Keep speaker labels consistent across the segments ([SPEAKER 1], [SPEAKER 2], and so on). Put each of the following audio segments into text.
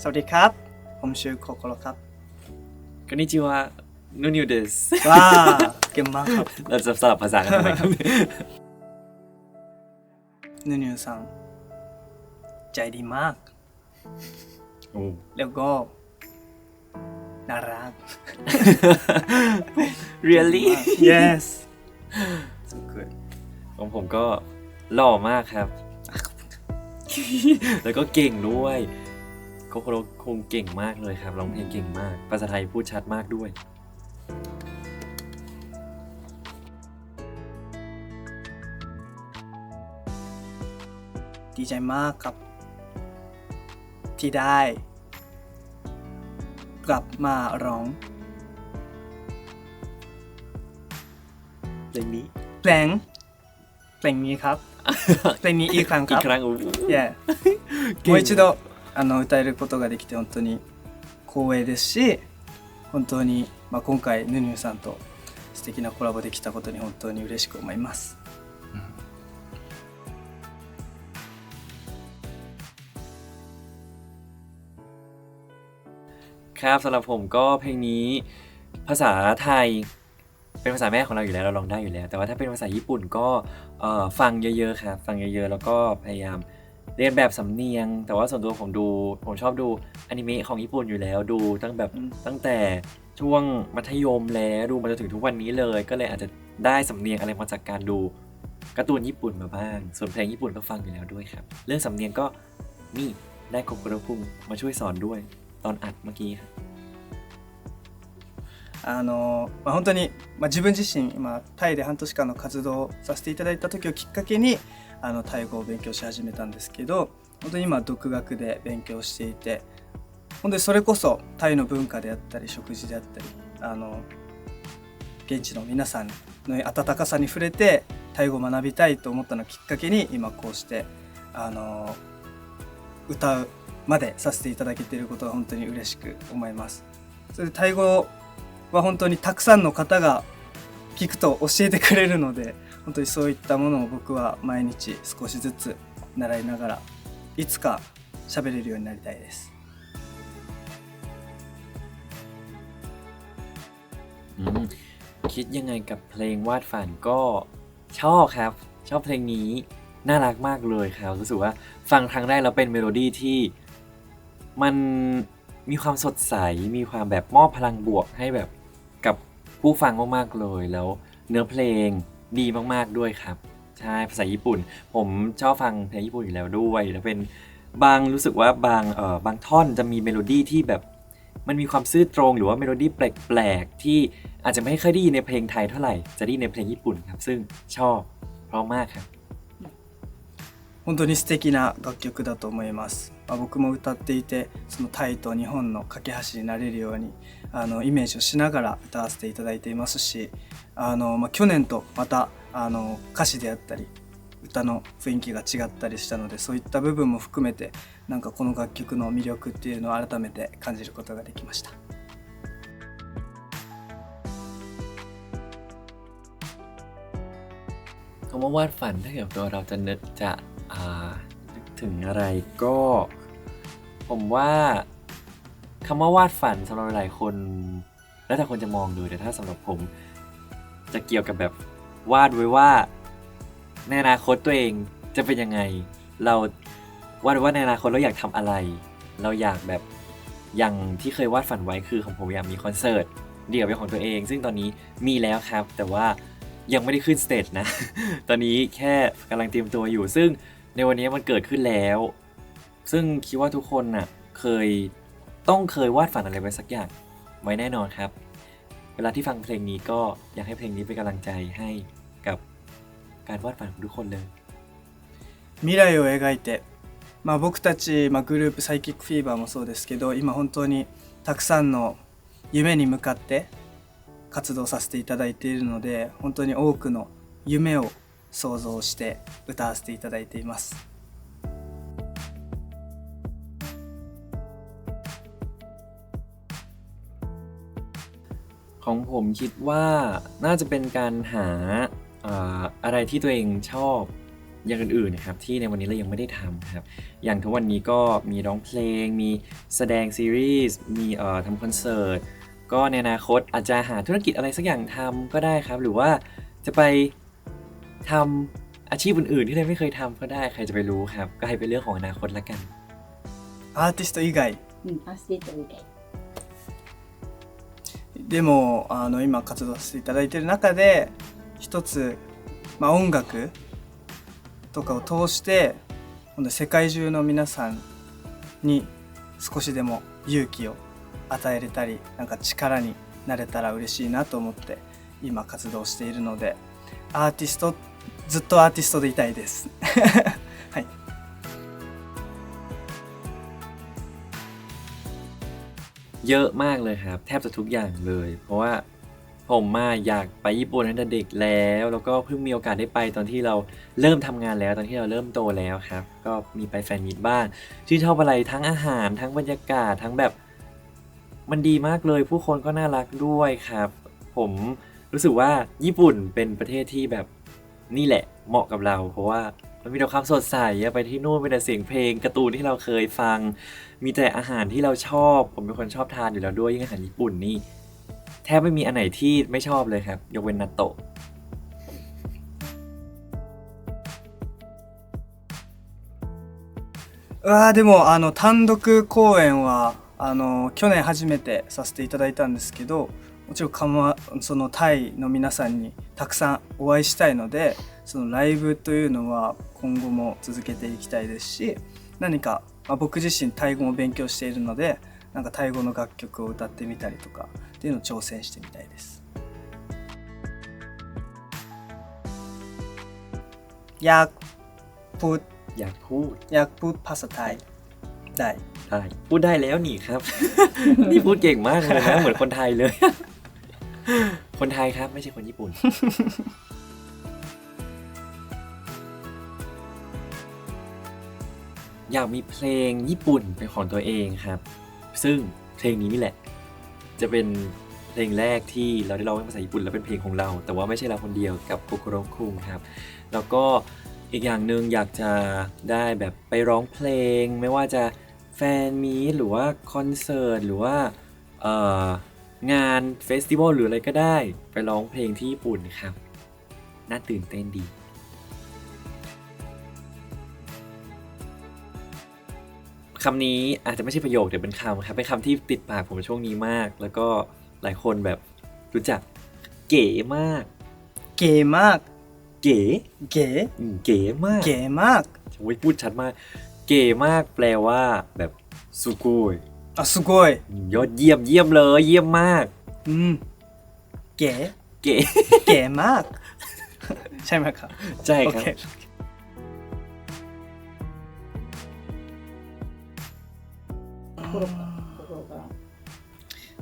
[SPEAKER 1] สวัสดีครับ ผมชื่อโคโคโรครับ
[SPEAKER 2] こんにちはนูนิวเดส
[SPEAKER 1] ว้าเก่งมากครับ
[SPEAKER 2] เราจะสลับภาษากันทำไมครับ
[SPEAKER 1] นูนิวさんใจดีมาก
[SPEAKER 2] โอ้
[SPEAKER 1] แล้วก็น่ารัก
[SPEAKER 2] really
[SPEAKER 1] yes so good
[SPEAKER 2] ของผมก็หล่อมากครับ แล้วก็เก่งด้วย โคโคโรคงเก่งมากเลยครับร้องเพลงเก่งมาก ภาษาไทยพูดชัดมากด้วย
[SPEAKER 1] ดีใจมากครับ ที่ได้ กลับมาร้อง
[SPEAKER 2] เพลงนี้
[SPEAKER 1] เพลงเพลงนี้ครับ เพลงนี้อีกครั้งค
[SPEAKER 2] อี
[SPEAKER 1] รั
[SPEAKER 2] ก
[SPEAKER 1] บ
[SPEAKER 2] ครั้งโอ้โห
[SPEAKER 1] Yeah もう一度 あの歌えることができて本当に光栄ですし本当に、まあ、今回ヌニューさんと素敵なコラボできたことに本当に嬉しく思います。
[SPEAKER 2] ครับสำหรับผมก็เพลงนี้ภาษาไทย เป็นภาษาแม่ของเราอยู่แล้วเราลองได้อยู่แล้ว แต่ว่าถ้าเป็นภาษาญี่ปุ่นก็เอ่อฟังเยอะๆครับฟังเยอะๆแล้วก็พยายาม เรียนแบบสำเนียง แต่ว่าส่วนตัวผมดูผมชอบดูอนิเมะของญี่ปุ่นอยู่แล้วดูตั้งแบบ
[SPEAKER 1] อืม
[SPEAKER 2] ตั้งแต่ช่วงมัธยมแล้วดูมาจนถึงทุกวันนี้เลย ก็เลยอาจจะได้สำเนียงอะไรมาจากการดูการ์ตูนญี่ปุ่นมาบ้าง ส่วนเพลงญี่ปุ่นก็ฟังอยู่แล้วด้วยครับ เรื่องสำเนียงก็นี่ได้โกโกโรคุงมาช่วยสอนด้วย ตอนอัดเมื่อกี้ครับ
[SPEAKER 1] あのまあ、本当に、まあ、自分自身今タイで半年間の活動をさせていただいた時をきっかけに あのタイ語を勉強し始めたんですけど本当に今独学で勉強していて本当にそれこそタイの文化であったり食事であったりあの現地の皆さんの温かさに触れてタイ語を学びたいと思ったのをきっかけに今こうしてあの歌うまでさせていただけていることが本当に嬉しく思います。それでタイ語は本当にたくさんの方が聞くと教えてくれるので本当にそういったものを僕は毎日少しずつ習いながらいつか喋れるようになりたいです。
[SPEAKER 2] อืมคิดยังไงกับเพลงวาดฝันก็ชอบครับ ชอบเพลงนี้น่ารักมากเลยครับรู้สึกว่าฟังครั้งแรกแล้วเป็นเมโลดี้ที่มันมีความสดใส มีความแบบมอบพลังบวกให้แบบกับ ผู้ฟังมากๆเลย แล้วเนื้อเพลงดีมากๆด้วยครับ ใช่ภาษาญี่ปุ่น ผมชอบฟังเพลงญี่ปุ่นอยู่แล้วด้วย แล้วเป็นบางรู้สึกว่าบางเอ่อบางท่อนจะมีเมโลดี้ที่แบบ มันมีความซื่อตรงหรือว่าเมโลดี้แปลกๆ ที่อาจจะไม่ค่อยได้ยินในเพลงไทยเท่าไหร่ จะได้ยินในเพลงญี่ปุ่นครับ ซึ่งชอบเพราะมากครับ
[SPEAKER 1] 本当に素敵な楽曲だと思います、まあ、僕も歌っていてそのタイと日本の架け橋になれるように あのイメージをしながら歌わせていただいていますしあの、まあ、去年とまたあの歌詞であったり歌の雰囲気が違ったりしたのでそういった部分も含めてなんかこの楽曲の魅力っていうのを改めて感じることができました。
[SPEAKER 2] คำว่าวาดฝันถ้าเกิดตัวเราจะนึกจะอ่านึกถึงอะไรก็ ผมว่า คำว่าวาดฝันสำหรับหลายคน แล้วแต่คนจะมองดูแต่ถ้าสำหรับผม จะเกี่ยวกับแบบวาดไว้ว่าในอนาคตตัวเองจะเป็นยังไง เราวาดไว้ว่าในอนาคตเราอยากทำอะไร เราอยากแบบอย่างที่เคยวาดฝันไว้คือของผมอยากมีคอนเสิร์ตเดี่ยวเป็นของตัวเอง ซึ่งตอนนี้มีแล้วครับ แต่ว่ายังไม่ได้ขึ้นสเตจนะ ตอนนี้แค่กำลังเตรียมตัวอยู่ ซึ่งในวันนี้มันเกิดขึ้นแล้ว ซึ่งคิดว่าทุกคนน่ะเคย ต้องเคยวาดฝันอะไรไว้สักอย่างไว้แน่นอนครับ เวลาที่ฟังเพลงนี้ก็อยากให้เพลงนี้เป็นกำลังใจให้กับการวาดฝันของทุกคนเลย
[SPEAKER 1] 未来を描いて、まあ、僕たち、まあ、グループサイキックフィーバーもそうですけど今本当にたくさんの夢に向かって活動させていただいているので本当に多くの夢を想像して歌わせていただいています。
[SPEAKER 2] ของผมคิดว่าน่าจะเป็นการหาอ่าอะไรที่ตัวเองชอบ อย่างอื่นๆนะครับที่ในวันนี้เรายังไม่ได้ทำครับ อย่างทุกวันนี้ก็มีร้องเพลง มีแสดงซีรีส์ มีเอ่อทำคอนเสิร์ต ก็ในอนาคตอาจจะหาธุรกิจอะไรสักอย่างทำก็ได้ครับ หรือว่าจะไปทำอาชีพอื่นๆ ที่เราไม่เคยทำก็ได้ใครจะไปรู้ครับ ก็ให้เป็นเรื่องของอนาคตละกัน
[SPEAKER 1] アーティスト以外
[SPEAKER 3] うん、アスリートみたい。
[SPEAKER 1] でもあの今活動させていただいている中で一つ、まあ、音楽とかを通して世界中の皆さんに少しでも勇気を与えれたりなんか力になれたら嬉しいなと思って今活動しているのでアーティストずっとアーティストでいたいです。
[SPEAKER 2] เยอะมากเลยครับ แทบจะทุกอย่างเลย เพราะว่าผมมาอยากไปญี่ปุ่นตั้งแต่เด็กแล้ว แล้วก็เพิ่งมีโอกาสได้ไปตอนที่เราเริ่มทำงานแล้ว ตอนที่เราเริ่มโตแล้วครับ ก็มีไปแฟนมีตบ้างที่ชอบอะไรทั้งอาหารทั้งบรรยากาศทั้งแบบมันดีมากเลย ผู้คนก็น่ารักด้วยครับ ผมรู้สึกว่าญี่ปุ่นเป็นประเทศที่แบบนี่แหละเหมาะกับเรา เพราะว่า มันมีแต่ความสดใสอะไปที่นู่นมีแต่เสียงเพลงการ์ตูนที่เราเคยฟัง มีแต่อาหารที่เราชอบ ผมเป็นคนชอบทานอยู่แล้วด้วยยิ่งอาหารญี่ปุ่นนี่ แทบไม่มีอันไหนที่ไม่ชอบเลยครับ ยกเว้นนัตโตะ
[SPEAKER 1] うわーでもあの単独公演はあの去年初めてさせていただいたんですけど もちろんかまそのタイの皆さんにたくさんお会いしたいのでそのライブというのは今後も続けていきたいですし何か、まあ、僕自身タイ語も勉強しているのでなんかタイ語の楽曲を歌ってみたりとかっていうのを挑戦してみたいです。อยากพูด
[SPEAKER 2] อยากพูด
[SPEAKER 1] อยากพูดภาษาไทยได้
[SPEAKER 2] ได้พูดได้แล้วนี่ครับ นี่พูดเก่งมากเลยนะ เหมือนคนไทยเลย คนไทยครับไม่ใช่คนญี่ปุ่น อยากมีเพลงญี่ปุ่นเป็นของตัวเองครับ ซึ่งเพลงนี้นี่แหละ จะเป็นเพลงแรกที่เราได้ร้องเป็นภาษาญี่ปุ่นแล้วเป็นเพลงของเรา แต่ว่าไม่ใช่เราคนเดียวกับโกโกโรคุงครับ แล้วก็อีกอย่างหนึ่งอยากจะได้แบบไปร้องเพลง ไม่ว่าจะแฟนมีหรือว่าคอนเสิร์ตหรือว่า งานเฟสติวัลหรืออะไรก็ได้ ไปร้องเพลงที่ญี่ปุ่นครับ น่าตื่นเต้นดีคำนี้อาจจะไม่ใช่ประโยคแต่เป็นคำครับเป็นคำที่ติดปากผมช่วงนี้มาก แล้วก็หลายคนแบบรู้จักเก๋มาก
[SPEAKER 1] เก๋มาก
[SPEAKER 2] เก๋
[SPEAKER 1] เก๋
[SPEAKER 2] อืมเก๋มาก
[SPEAKER 1] เก๋มาก
[SPEAKER 2] โอ้ยพูดชัดมาก เก๋มากแปลว่าแบบสุกุย
[SPEAKER 1] あすごい
[SPEAKER 2] ยอดเยี่ยมเยี่ยมเลยเยี่ยมมาก
[SPEAKER 1] うんเก๋
[SPEAKER 2] เก๋
[SPEAKER 1] เก๋มาก ใช่ไหมครับ
[SPEAKER 2] ใช่
[SPEAKER 1] โอ
[SPEAKER 2] ครับ
[SPEAKER 1] เค
[SPEAKER 3] 心か、心から。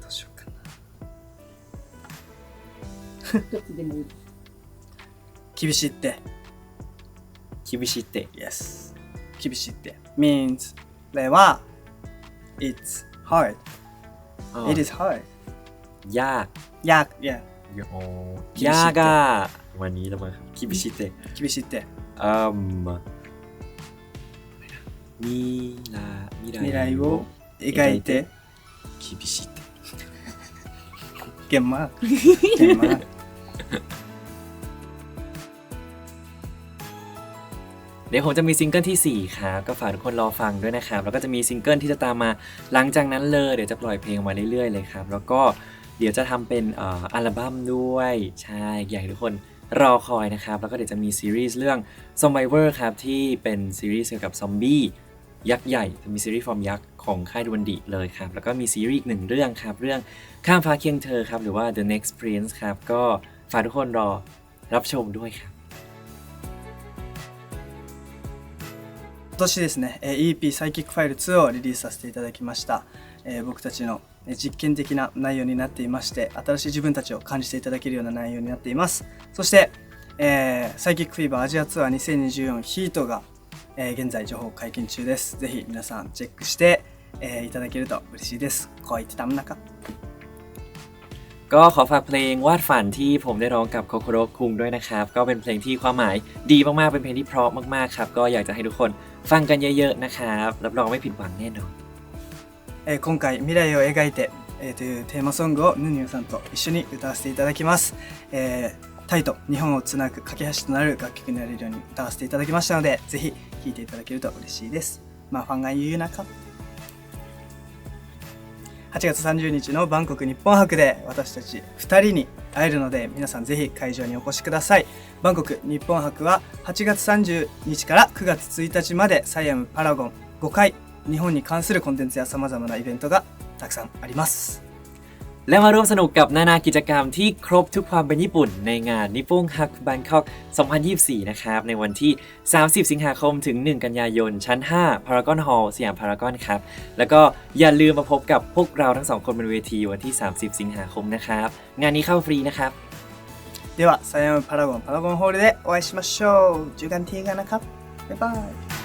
[SPEAKER 1] どうしようかな
[SPEAKER 3] 一つでもいい。
[SPEAKER 1] 厳しいって
[SPEAKER 2] คิบิชิเตะ
[SPEAKER 1] Yes 厳しいって means では It's hard
[SPEAKER 2] อ๋อ
[SPEAKER 1] It is hard
[SPEAKER 2] ยาก
[SPEAKER 1] ยาก yeah
[SPEAKER 2] อ๋อ
[SPEAKER 1] คิบิชิเตะ
[SPEAKER 2] ยากอะวันนี้แล้วมั้งครับคิบิชิเตะ
[SPEAKER 1] 厳しいって
[SPEAKER 2] อืมมีลามิ
[SPEAKER 1] 未来を描いて
[SPEAKER 2] คิบิชิเตะ
[SPEAKER 1] เก่งมากเก่งมาก
[SPEAKER 2] เดี๋ยวผมจะมีซิงเกิลที่ 4 ครับ ก็ฝากทุกคนรอฟังด้วยนะครับ แล้วก็จะมีซิงเกิลที่จะตามมาหลังจากนั้นเลย เดี๋ยวจะปล่อยเพลงมาเรื่อยๆเลยครับ แล้วก็เดี๋ยวจะทำเป็นอ,อัลบั้มด้วย ใช่ อยากให้ทุกคนรอคอยนะครับ แล้วก็เดี๋ยวจะมีซีรีส์เรื่อง Survivor ครับ ที่เป็นซีรีส์เกี่ยวกับซอมบี้ยักษ์ใหญ่ จะมีซีรีส์ฟอร์มยักษ์ของค่ายดวนดิเลยครับ แล้วก็มีซีรีส์อีกหนึ่งเรื่องครับ เรื่องข้ามฟ้าเคียงเธอครับ หรือว่า The Next Prince ครับ ก็ฝากทุกคนรอรับชมด้วยครับ
[SPEAKER 1] 今年ですね、えー EP サイキックファイル2をリリースさせていただきました、えー僕たちのえー実験的な内容になっていまして新しい自分たちを感じていただけるような内容になっていますそして、えーサイキックフィーバーアジアツアー2024ヒートが、えー現在情報解禁中ですぜひ皆さんチェックして、えーいただけると嬉しいですこう言ってたんなか
[SPEAKER 2] ก็ขอฝากเพลงวาดฝันที่ผมได้ร้องกับโคโคโรคุงด้วยนะครับ ก็เป็นเพลงที่ความหมายดีมากๆ เป็นเพลงที่เพราะมากๆครับ ก็อยากจะให้ทุกคน ฟังกันเยอะๆนะครับ รับรองไม่ผิดหวังแน่นอน
[SPEAKER 1] えー今回「未来を描いて」えーというテーマソングをヌニューさんと一緒に歌わせていただきます、えータイと日本をつなぐ架け橋となる楽曲になれるように歌わせていただきましたのでぜひ聴いていただけると嬉しいですまあファンが言う中 8月30日のバンコク日本博で私たち2人に会えるので皆さんぜひ会場にお越しくださいバンコク日本博は8月30日から9月1日までサイアムパラゴン5回日本に関するコンテンツやさまざまなイベントがたくさんあります。
[SPEAKER 2] และมาร่วมสนุกกับนานากิจกรรมที่ครบทุกความเป็นญี่ปุ่นในงานนิปุงฮักบันคอก 2024 นะครับ ในวันที่ 30 สิงหาคมถึง 1 กันยายน ชั้น 5 พารากอนฮอลล์สยามพารากอนครับ แล้วก็อย่าลืมมาพบกับพวกเราทั้งสองคนบนเวทีวันที่ 30 สิงหาคมนะครับ งานนี้เข้าฟรีนะครับ
[SPEAKER 1] では、サイアムパラゴンパラゴンホールでお会いしましょう。ジュガンティーガナカバイバイ。